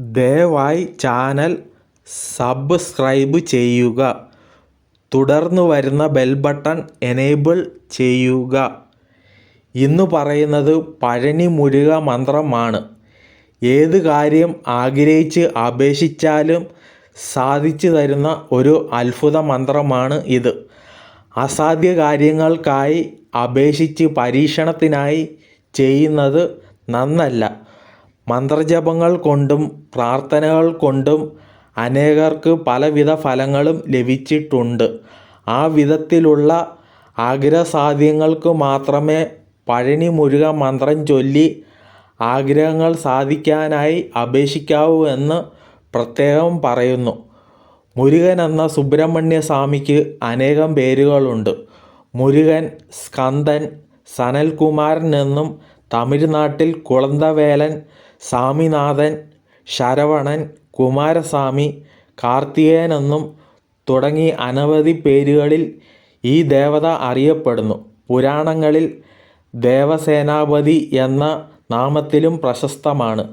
ദയവായി channel subscribe ചെയ്യുക. തുടർന്ന് വരുന്ന ബെൽ ബട്ടൺ എനേബിൾ ചെയ്യുക. ഇന്ന് പറയുന്നത് പഴനി മുരുക മന്ത്രമാണ്. ഏത് കാര്യം ആഗ്രഹിച്ച് അപേക്ഷിച്ചാലും സാധിച്ചു തരുന്ന ഒരു അത്ഭുത മന്ത്രമാണ് ഇത്. അസാധ്യ കാര്യങ്ങൾക്കായി അപേക്ഷിച്ച് പരീക്ഷണത്തിനായി ചെയ്യുന്നത് നന്നല്ല. മന്ത്രജപങ്ങൾ കൊണ്ടും പ്രാർത്ഥനകൾ കൊണ്ടും അനേകർക്ക് പലവിധ ഫലങ്ങളും ലഭിച്ചിട്ടുണ്ട്. ആ വിധത്തിലുള്ള ആഗ്രഹസാധ്യങ്ങൾക്ക് മാത്രമേ പഴനി മുരുക മന്ത്രം ചൊല്ലി ആഗ്രഹങ്ങൾ സാധിക്കാനായി അപേക്ഷിക്കാവൂ എന്ന് പ്രത്യേകം പറയുന്നു. മുരുകൻ എന്ന സുബ്രഹ്മണ്യ സ്വാമിക്ക് അനേകം പേരുകളുണ്ട്. മുരുകൻ സ്കന്ദൻ സനൽകുമാരൻ എന്നും തമിഴ്നാട്ടിൽ കുളന്തവേലൻ സ്വാമിനാഥൻ ശരവണൻ കുമാരസ്വാമി കാർത്തികേയൻ എന്നും തുടങ്ങി അനവധി പേരുകളിൽ ഈ ദേവത അറിയപ്പെടുന്നു. പുരാണങ്ങളിൽ ദേവസേനാപതി എന്ന നാമത്തിലും പ്രശസ്തമാണ്.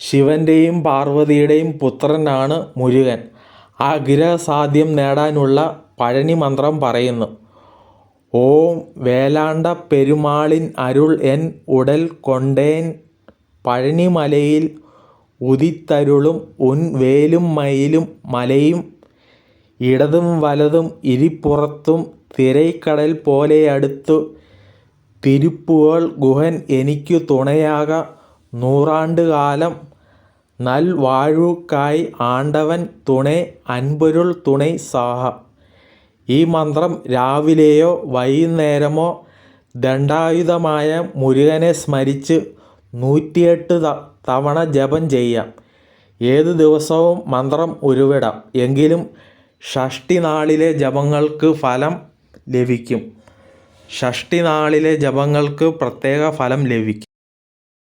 ശിവന്റെയും പാർവതിയുടെയും പുത്രനാണ് മുരുകൻ. ആഗ്രഹസാധ്യം നേടാനുള്ള പഴനി മന്ത്രം പറയുന്നു. ഓം വേലാണ്ട പെരുമാളിൻ അരുൾ എൻ ഉടൽ കൊണ്ടേൻ പഴനിമലയിൽ ഉദിത്തരുളും ഉൻ വേലും മയിലും മലയും ഇടതും വലതും ഇരിപ്പുറത്തും തിരൈക്കടൽ പോലെയടുത്തു തിരുപ്പുകൾ ഗുഹൻ എനിക്കു തുണയാക നൂറാണ്ടുകാലം. നൽവാഴ്വുക്കായി ആണ്ടവൻ തുണൈ അൻപൊരുൾ തുണൈ സാഹ. ഈ മന്ത്രം രാവിലെയോ വൈകുന്നേരമോ ദണ്ഡായുധമായ മുരുകനെ സ്മരിച്ച് നൂറ്റിയെട്ട് തവണ ജപം ചെയ്യാം. ഏത് ദിവസവും മന്ത്രം ഉരുവിടാം. എങ്കിലും ഷഷ്ടി നാളിലെ ജപങ്ങൾക്ക് ഫലം ലഭിക്കും. ഷഷ്ടി നാളിലെ ജപങ്ങൾക്ക് പ്രത്യേക ഫലം ലഭിക്കും.